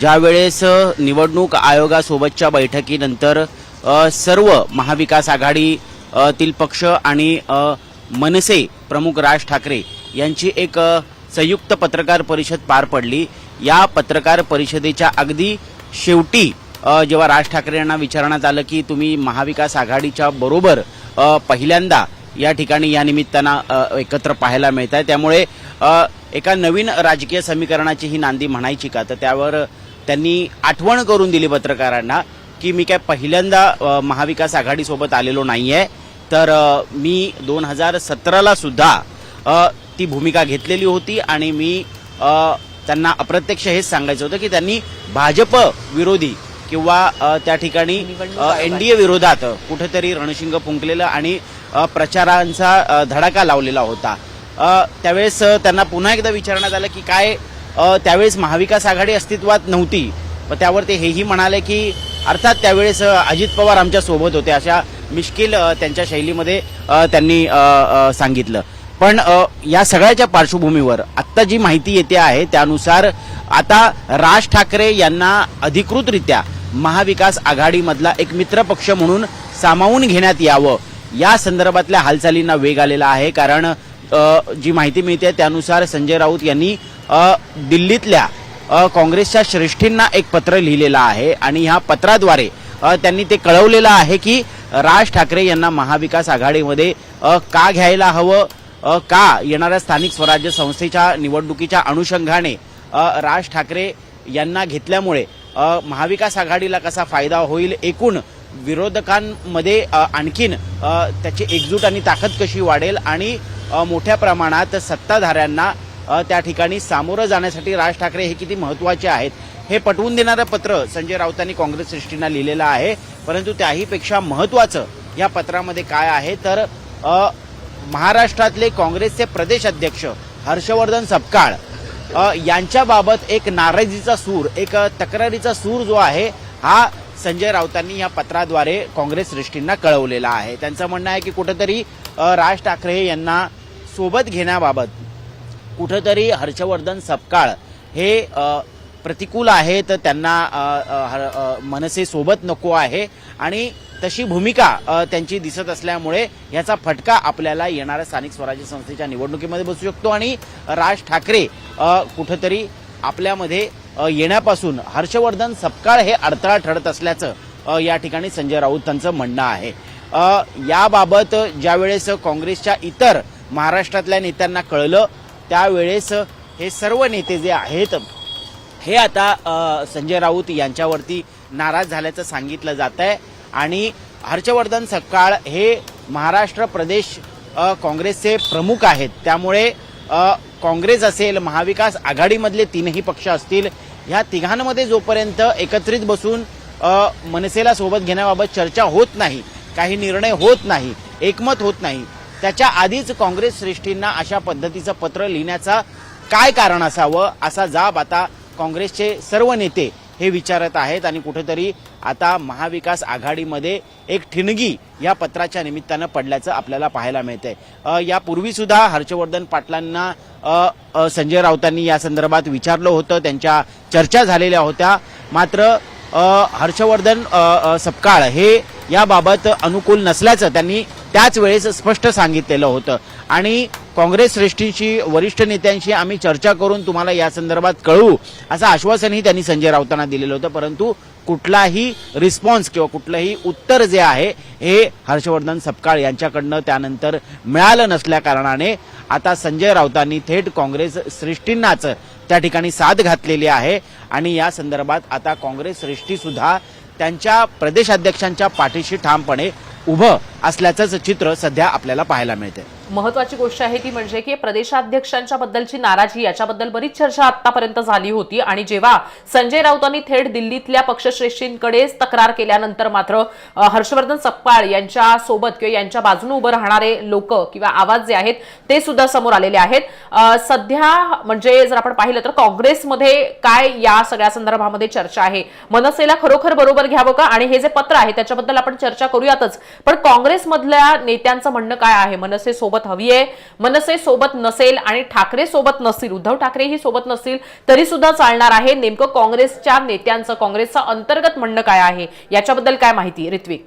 ज्यावेळेस निवडणूक आयोगासोबतच्या बैठकीनंतर सर्व महाविकास आघाडी तील पक्ष आणि मनसे प्रमुख राज ठाकरे यांची एक संयुक्त पत्रकार परिषद पार पडली. या पत्रकार परिषदेच्या अगदी शेवटी जेव्हा राज ठाकरे यांना विचारण्यात आलं की तुम्ही महाविकास आघाडीच्या बरोबर पहिल्यांदा या ठिकाणी या निमित्तानं एकत्र पाहायला मिळत आहे त्यामुळे एका नवीन राजकीय समीकरणाची ही नांदी म्हणायची का? तर त्यावर त्यांनी आठवण करून दिली पत्रकारांना की मी काय पहिल्यांदा महाविकास आघाडीसोबत आलेलो नाही आहे तर मी दोन हजार सतराला सुद्धा ती भूमिका घेतलेली होती आणि मी त्यांना अप्रत्यक्ष हेच सांगायचं होतं की त्यांनी भाजप विरोधी किंवा त्या ठिकाणी एन डी ए विरोधात कुठेतरी रणशिंग फुंकलेलं आणि प्रचारांचा धडाका लावलेला होता. त्यावेळेस त्यांना पुन्हा एकदा विचारण्यात आलं की काय त्यावेळेस महाविकास आघाडी अस्तित्वात नव्हती. त्यावर ते हेही म्हणाले की अर्थात त्यावेळेस अजित पवार आमच्यासोबत होते अशा मिश्किल त्यांच्या शैलीमध्ये त्यांनी सांगितलं. पण या सगळ्याच्या पार्श्वभूमीवर आत्ता जी माहिती येते आहे त्यानुसार आता राज ठाकरे यांना अधिकृतरित्या महाविकास आघाडीमधला एक मित्रपक्ष म्हणून सामावून घेण्यात यावं. या संदर्भातल्या हालचालींना वेग आलेला आहे कारण जी माहिती मिळते त्यानुसार संजय राऊत यांनी दिल्लीतल्या काँग्रेसच्या श्रेष्ठींना एक पत्र लिहिलेलं आहे आणि ह्या पत्राद्वारे त्यांनी ते कळवलेलं आहे की राज ठाकरे यांना महाविकास आघाडीमध्ये का घ्यायला हवं का येणाऱ्या स्थानिक स्वराज्य संस्थेच्या निवडणुकीच्या अनुषंगाने राज ठाकरे यांना घेतल्यामुळे महाविकास आघाडीला कसा फायदा होईल एकूण विरोधकांमध्ये आणखीन त्याची एकजूट आणि ताकद कशी वाढेल आणि मोठ्या प्रमाणात सत्ताधाऱ्यांना त्या ठिकाणी सामोरं जाण्यासाठी राज ठाकरे हे किती महत्त्वाचे आहेत हे पटवून देणारं पत्र संजय राऊतांनी काँग्रेस श्रेष्ठींना लिहिलेलं आहे. परंतु त्याहीपेक्षा महत्वाचं या पत्रामध्ये काय आहे तर महाराष्ट्रातले काँग्रेसचे प्रदेश अध्यक्ष हर्षवर्धन सपकाळ यांच्याबाबत एक नाराजीचा सूर एक तक्रारीचा सूर जो आहे हा संजय राऊतांनी या पत्राद्वारे काँग्रेस श्रेष्ठींना कळवलेला आहे. त्यांचं म्हणणं आहे की कुठंतरी राज ठाकरे यांना सोबत घेण्याबाबत कुठंतरी हर्षवर्धन सपकाळ हे प्रतिकूल प्रतिकूल आहेत त्यांना मनसे सोबत नको आहे. आणि तशी भूमिका त्यांची दिसत असल्यामुळे याचा फटका आपल्याला येणाऱ्या स्थानिक स्वराज्य संस्थेच्या निवडणुकीमध्ये बसू शकतो. आणि राज ठाकरे कुठंतरी आपल्यामध्ये येण्यापासून हर्षवर्धन सपकाळ हे अडथळा ठरत असल्याचं या ठिकाणी संजय राऊत त्यांचं म्हणणं आहे. याबाबत ज्यावेळेस काँग्रेसच्या इतर महाराष्ट्रातल्या नेत्यांना कळलं त्यावेळेस हे सर्व नेते जे आहेत हे आता संजय राऊत यांच्यावरती नाराज झाल्याचं सांगितलं जात आहे आणि हर्षवर्धन सकाळ हे महाराष्ट्र प्रदेश काँग्रेसचे प्रमुख आहेत. त्यामुळे काँग्रेस असेल महाविकास आघाडीमधले तीनही पक्ष असतील ह्या तिघांमध्ये जोपर्यंत एकत्रित बसून मनसेला सोबत घेण्याबाबत चर्चा होत नाही काही निर्णय होत नाही एकमत होत नाही त्याच्या आधीच काँग्रेस श्रेष्ठींना अशा पद्धतीचं पत्र लिहिण्याचा काय कारण असावं असा जाब आता काँग्रेसचे सर्व नेते हे विचारत आहेत आणि कुठेतरी आता महाविकास आघाडीमध्ये एक ठिणगी या पत्राच्या निमित्तानं पडल्याचं आपल्याला पाहायला मिळतंय. यापूर्वीसुद्धा हर्षवर्धन पाटलांना संजय राऊतांनी या संदर्भात विचारलं होतं त्यांच्या चर्चा झालेल्या होत्या. मात्र हर्षवर्धन सपकाळ हे याबाबत अनुकूल नसल्याचं त्यांनी त्याच वेळेस स्पष्ट सांगितलेलं होतं. आणि काँग्रेस श्रेष्ठींशी वरिष्ठ नेत्यांशी आम्ही चर्चा करून तुम्हाला या संदर्भात कळवू असं आश्वासनही त्यांनी संजय राऊतांना दिलेलं होतं. परंतु कुठलाही रिस्पॉन्स किंवा कुठलंही उत्तर जे आहे हे हर्षवर्धन सपकाळ यांच्याकडनं त्यानंतर मिळालं नसल्या कारणाने आता संजय राऊतांनी थेट काँग्रेस श्रेष्ठींनाच त्या ठिकाणी साथ घातलेली आहे. आणि या संदर्भात आता काँग्रेस श्रेष्ठी सुद्धा त्यांच्या प्रदेशाध्यक्षांच्या पाठीशी ठामपणे उभं असल्याचंच चित्र सध्या आपल्याला पाहायला मिळते महत्वाची गोष्ट आहे ती म्हणजे की प्रदेशाध्यक्षांच्या बद्दलची नाराजी याच्याबद्दल बरीच चर्चा आतापर्यंत झाली होती आणि जेव्हा संजय राऊतांनी थेट दिल्लीतल्या पक्षश्रेष्ठींकडेच तक्रार केल्यानंतर मात्र हर्षवर्धन सपकाळ यांच्या सोबत किंवा यांच्या बाजूने उभं राहणारे लोक किंवा आवाज जे आहेत ते सुद्धा समोर आलेले आहेत. सध्या म्हणजे जर आपण पाहिलं तर काँग्रेसमध्ये काय या सगळ्या संदर्भामध्ये चर्चा आहे? मनसेला खरोखर बरोबर घ्यावं का? आणि हे जे पत्र आहे त्याच्याबद्दल आपण चर्चा करूयातच. पण काँग्रेस काँग्रेसमधल्या नेत्यांचं म्हणणं काय आहे? मनसे सोबत हवी आहे. मनसे सोबत नसेल आणि ठाकरे सोबत नसतील. उद्धव ठाकरेही सोबत नसतील तरी सुद्धा चालणार आहे. नेमकं काँग्रेसच्या नेत्यांचं काँग्रेसचं अंतर्गत म्हणणं काय आहे? याच्याबद्दल काय माहिती? ऋत्विक.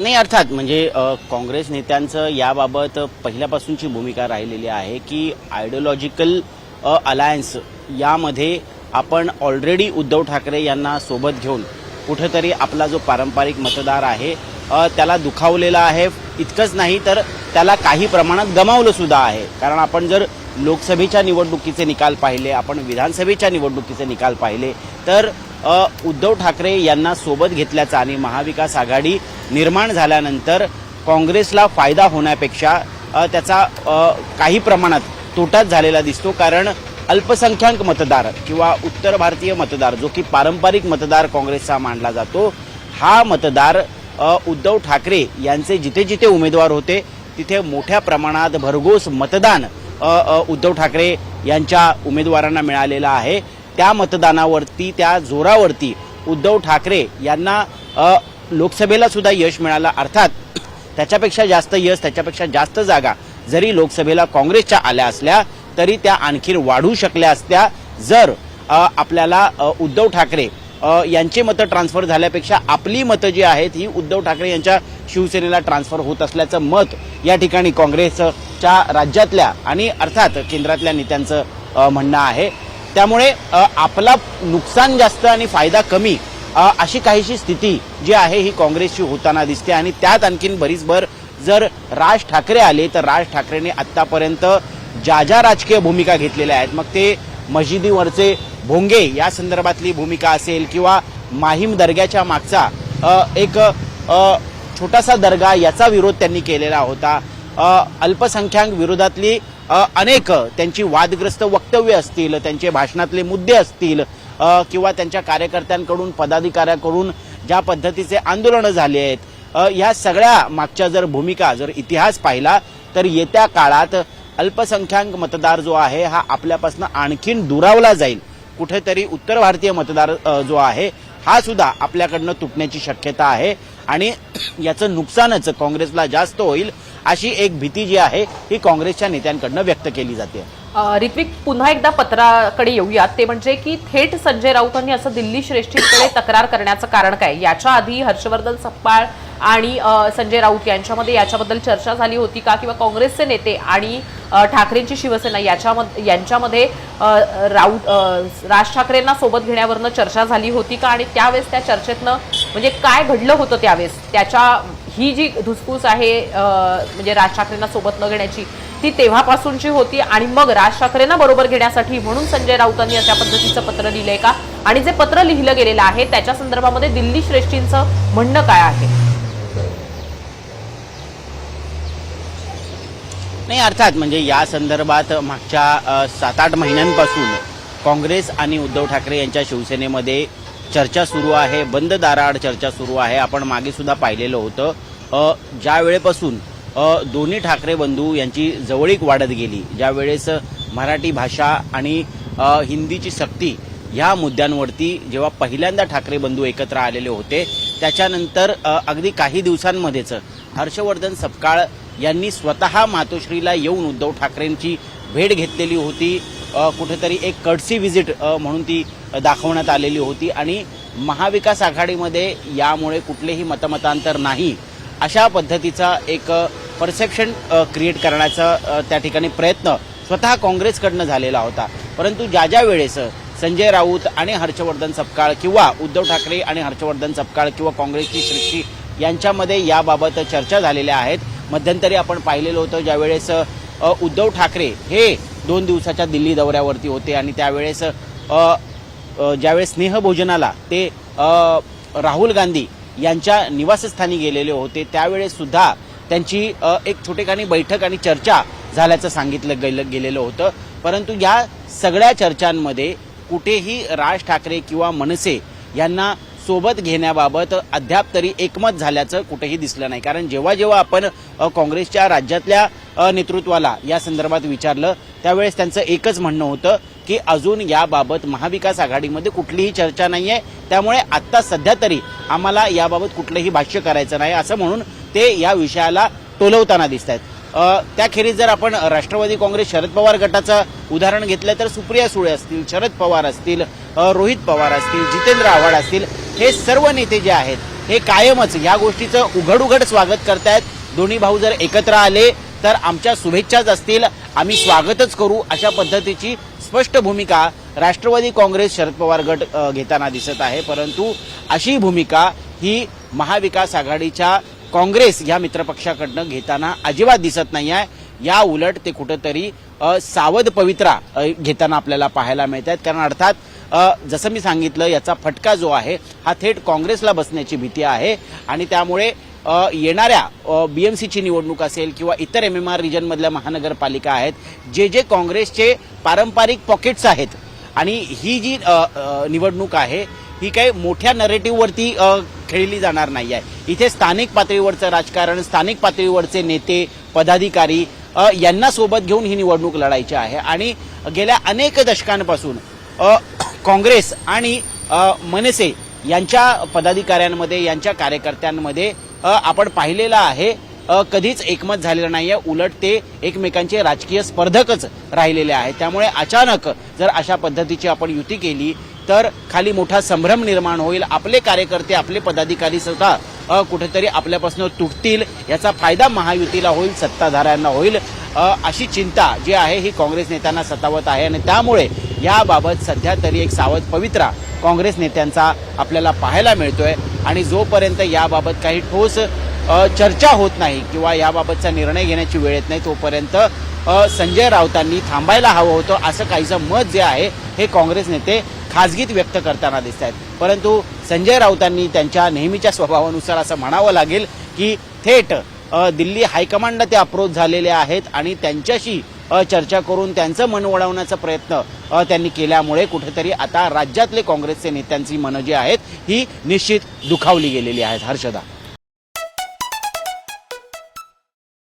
नाही अर्थात म्हणजे काँग्रेस नेत्यांचं याबाबत पहिल्यापासूनची भूमिका राहिलेली आहे की आयडिओलॉजिकल अलायन्स यामध्ये आपण ऑलरेडी उद्धव ठाकरे यांना सोबत घेऊन कुठेतरी आपला जो पारंपरिक मतदार आहे त्याला दुखावलेला आहे. इतकंच नाही तर त्याला काही प्रमाणात गमावलं सुद्धा आहे. कारण आपण जर लोकसभेच्या निवडणुकीचे निकाल पाहिले आपण विधानसभेच्या निवडणुकीचे निकाल पाहिले तर उद्धव ठाकरे यांना सोबत घेतल्याचा आणि महाविकास आघाडी निर्माण झाल्यानंतर काँग्रेसला फायदा होण्यापेक्षा त्याचा काही प्रमाणात तोटाच झालेला दिसतो. कारण अल्पसंख्याक मतदार किंवा उत्तर भारतीय मतदार जो की पारंपरिक मतदार काँग्रेसचा मानला जातो हा मतदार उद्धव ठाकरे यांचे जिथे जिथे उमेदवार होते तिथे मोठ्या प्रमाणात भरघोस मतदान उद्धव ठाकरे यांच्या उमेदवारांना मिळालेलं आहे. त्या मतदानावरती त्या जोरावरती उद्धव ठाकरे यांना लोकसभेला सुद्धा यश मिळालं. अर्थात त्याच्यापेक्षा जास्त यश त्याच्यापेक्षा जास्त जागा जरी लोकसभेला काँग्रेसच्या आल्या असल्या तरी त्या आणखीन वाढू शकल्या असत्या. जर आपल्याला उद्धव ठाकरे यांचे यांची मतं ट्रान्सफर झाल्यापेक्षा आपली मतं जी आहेत ही उद्धव ठाकरे यांच्या शिवसेनेला ट्रान्सफर होत असल्याचं मत या ठिकाणी काँग्रेसच्या राज्यातल्या आणि अर्थात केंद्रातल्या नेत्यांचं म्हणणं आहे. त्यामुळे आपला नुकसान जास्त आणि फायदा कमी अशी काहीशी स्थिती जी आहे ही काँग्रेसची होताना दिसते. आणि त्यात आणखीन बरीचभर जर राज ठाकरे आले तर राज ठाकरेने आत्तापर्यंत ज्या ज्या राजकीय भूमिका घेतलेल्या आहेत मग ते मशिदीवरचे भोंगे या संदर्भातली भूमिका असेल किंवा माहीम दर्ग्याच्या मागचा एक छोटासा दर्गा याचा विरोध त्यांनी केलेला होता. अल्पसंख्याक विरोधातली अनेक त्यांची वादग्रस्त वक्तव्य असतील त्यांचे भाषणातले मुद्दे असतील किंवा त्यांच्या कार्यकर्त्यांकडून पदाधिकाऱ्यांकडून ज्या पद्धतीचे आंदोलनं झाली आहेत ह्या सगळ्या मागच्या जर भूमिका जर इतिहास पाहिला तर येत्या काळात अल्पसंख्याक मतदार जो आहे हा आपल्यापासून आणखीन दुरावला जाईल. कुठेतरी उत्तर भारतीय मतदार जो आहे हा सुद्धा आपल्याकडनं तुटण्याची शक्यता आहे आणि याचं नुकसानच काँग्रेसला जास्त होईल अशी एक भीती जी आहे ही काँग्रेसच्या नेत्यांकडनं व्यक्त केली जाते. ऋत्विक पुन्हा एकदा पत्राकडे येऊयात. ते म्हणजे की थेट संजय राऊतांनी असं दिल्ली श्रेष्ठींकडे तक्रार करण्याचं कारण काय? याच्या आधी हर्षवर्धन सप्पाळ आणि संजय राऊत यांच्यामध्ये याच्याबद्दल चर्चा झाली होती का? किंवा काँग्रेसचे नेते आणि ठाकरेंची शिवसेना याच्यामध्ये यांच्यामध्ये राऊत राज ठाकरेंना सोबत घेण्यावरनं चर्चा झाली होती का? आणि त्यावेळेस त्या चर्चेतनं म्हणजे काय घडलं होतं त्यावेळेस? त्याच्या ही जी धुसफूस आहे म्हणजे राज ठाकरेंना सोबत न घेण्याची ती तेव्हापासूनची होती आणि मग राज ठाकरेंना बरोबर घेण्यासाठी म्हणून संजय राऊतांनी अशा पद्धतीचं पत्र लिहिलंय का? आणि जे पत्र लिहिलं गेलेलं आहे त्याच्या संदर्भामध्ये दिल्ली श्रेष्ठींचं म्हणणं काय आहे? नाही अर्थात म्हणजे या संदर्भात मागच्या सात आठ महिन्यांपासून काँग्रेस आणि उद्धव ठाकरे यांच्या शिवसेनेमध्ये चर्चा सुरू आहे बंद दाराआड चर्चा सुरू आहे. आपण मागे सुद्धा पाहिलेलं होतं. ज्या वेळेपासून दोन्ही ठाकरे बंधू यांची जवळीक वाढत गेली. ज्यावेळेस मराठी भाषा आणि हिंदीची सक्ती ह्या मुद्द्यांवरती जेव्हा पहिल्यांदा ठाकरे बंधू एकत्र आलेले होते त्याच्यानंतर अगदी काही दिवसांमध्येच हर्षवर्धन सपकाळ यांनी स्वतः मातोश्रीला येऊन उद्धव ठाकरेंची भेट घेतलेली होती. कुठेतरी एक कडसी व्हिजिट म्हणून ती दाखवण्यात आलेली होती आणि महाविकास आघाडीमध्ये यामुळे कुठलेही मतमतांतर नाही अशा पद्धतीचा एक परसेप्शन क्रिएट करण्याचा त्या ठिकाणी प्रयत्न स्वतः काँग्रेसकडनं झालेला होता. परंतु ज्या ज्या वेळेस संजय राऊत आणि हर्षवर्धन सपकाळ किंवा उद्धव ठाकरे आणि हर्षवर्धन सपकाळ किंवा काँग्रेसची सृष्टी यांच्यामध्ये याबाबत चर्चा झालेल्या आहेत. मध्यंतरी आपण पाहिलेलं होतं ज्यावेळेस उद्धव ठाकरे हे दोन दिवसाच्या दिल्ली दौऱ्यावरती होते आणि त्यावेळेस ज्यावेळेस स्नेहभोजनाला ते राहुल गांधी यांच्या निवासस्थानी गेलेले होते त्यावेळेस सुद्धा त्यांची एक छोटेखानी बैठक आणि चर्चा झाल्याचं सांगितलं गेलं गेलेलं होतं. परंतु या सगळ्या चर्चांमध्ये कुठेही राज ठाकरे किंवा मनसे यांना सोबत घेण्याबाबत अद्याप तरी एकमत झाल्याचं कुठेही दिसलं नाही. कारण जेव्हा जेव्हा आपण काँग्रेसच्या राज्यातल्या नेतृत्वाला या संदर्भात विचारलं त्यावेळेस त्यांचं एकच म्हणणं होतं की अजून याबाबत महाविकास आघाडीमध्ये कुठलीही चर्चा नाही आहे त्यामुळे आत्ता सध्या तरी आम्हाला याबाबत कुठलंही भाष्य करायचं नाही असं म्हणून ते या विषयाला टोलवताना दिसत आहेत त्याखेरीज जर आपण राष्ट्रवादी काँग्रेस शरद पवार गटाचं उदाहरण घेतलं तर सुप्रिया सुळे असतील शरद पवार असतील रोहित पवार असतील जितेंद्र आव्हाड असतील हे सर्व नेते जे आहेत हे कायमच या गोष्टीचं उघड उघड स्वागत करतायत. दोन्ही भाऊ जर एकत्र आले तर आमच्या शुभेच्छाच असतील. आम्ही स्वागतच करू अशा पद्धतीची स्पष्ट भूमिका राष्ट्रवादी काँग्रेस शरद पवार गट घेताना दिसत आहे. परंतु अशी भूमिका ही महाविकास आघाडीच्या काँग्रेस या मित्रपक्षाकडनं घेताना अजिबात दिसत नाही आहे या उलट ते कुठंतरी सावध पवित्रा घेताना आपल्याला पाहायला मिळत आहेत कारण अर्थात जसं मी सांगितलं याचा फटका जो आहे हा थेट काँग्रेसला बसण्याची भीती आहे. आणि त्यामुळे येणाऱ्या बी एम सीची निवडणूक असेल किंवा इतर एम एम आर रिजनमधल्या महानगरपालिका आहेत जे जे काँग्रेसचे पारंपरिक पॉकेट्स आहेत आणि ही जी निवडणूक आहे ही काही मोठ्या नरेटिव्हवरती खेळली जाणार नाही आहे इथे स्थानिक पातळीवरचं राजकारण स्थानिक पातळीवरचे नेते पदाधिकारी यांना सोबत घेऊन ही निवडणूक लढायची आहे. आणि गेल्या अनेक दशकांपासून काँग्रेस आणि मनसे यांच्या पदाधिकाऱ्यांमध्ये यांच्या कार्यकर्त्यांमध्ये आपण पाहिलेलं आहे कधीच एकमत झालेलं नाहीये. उलट ते एकमेकांचे राजकीय स्पर्धकच राहिलेले आहेत. त्यामुळे अचानक जर अशा पद्धतीची आपण युती केली तर खाली मोठा संभ्रम निर्माण होईल. आपले कार्यकर्ते आपले पदाधिकारी सुद्धा कुठेतरी आपल्यापासून तुटतील. याचा फायदा महायुतीला होईल सत्ताधाऱ्यांना होईल. अशी चिंता जी आहे ही काँग्रेस नेत्यांना सतावत आहे. आणि त्यामुळे याबाबत सध्या तरी एक सावध पवित्रा काँग्रेस नेत्यांचा आपल्याला पाहायला मिळतोय. आणि जोपर्यंत याबाबत काही ठोस चर्चा होत नाही किंवा याबाबतचा निर्णय घेण्याची वेळ येत नाही तोपर्यंत संजय राऊतांनी थांबायला हवं होतं. असं काहीचं मत जे आहे हे काँग्रेस नेते खाजगीत व्यक्त करताना दिसत आहेत परंतु संजय राऊतांनी त्यांच्या नेहमीच्या स्वभावानुसार असं म्हणावं लागेल की थेट दिल्ली हायकमांडला ते अप्रोच झालेले आहेत आणि त्यांच्याशी चर्चा करून त्यांचं मन वळवण्याचा प्रयत्न त्यांनी केल्यामुळे कुठेतरी आता राज्यातले काँग्रेसचे नेत्यांची मनं जी आहेत ही निश्चित दुखावली गेलेली आहेत. हर्षदा.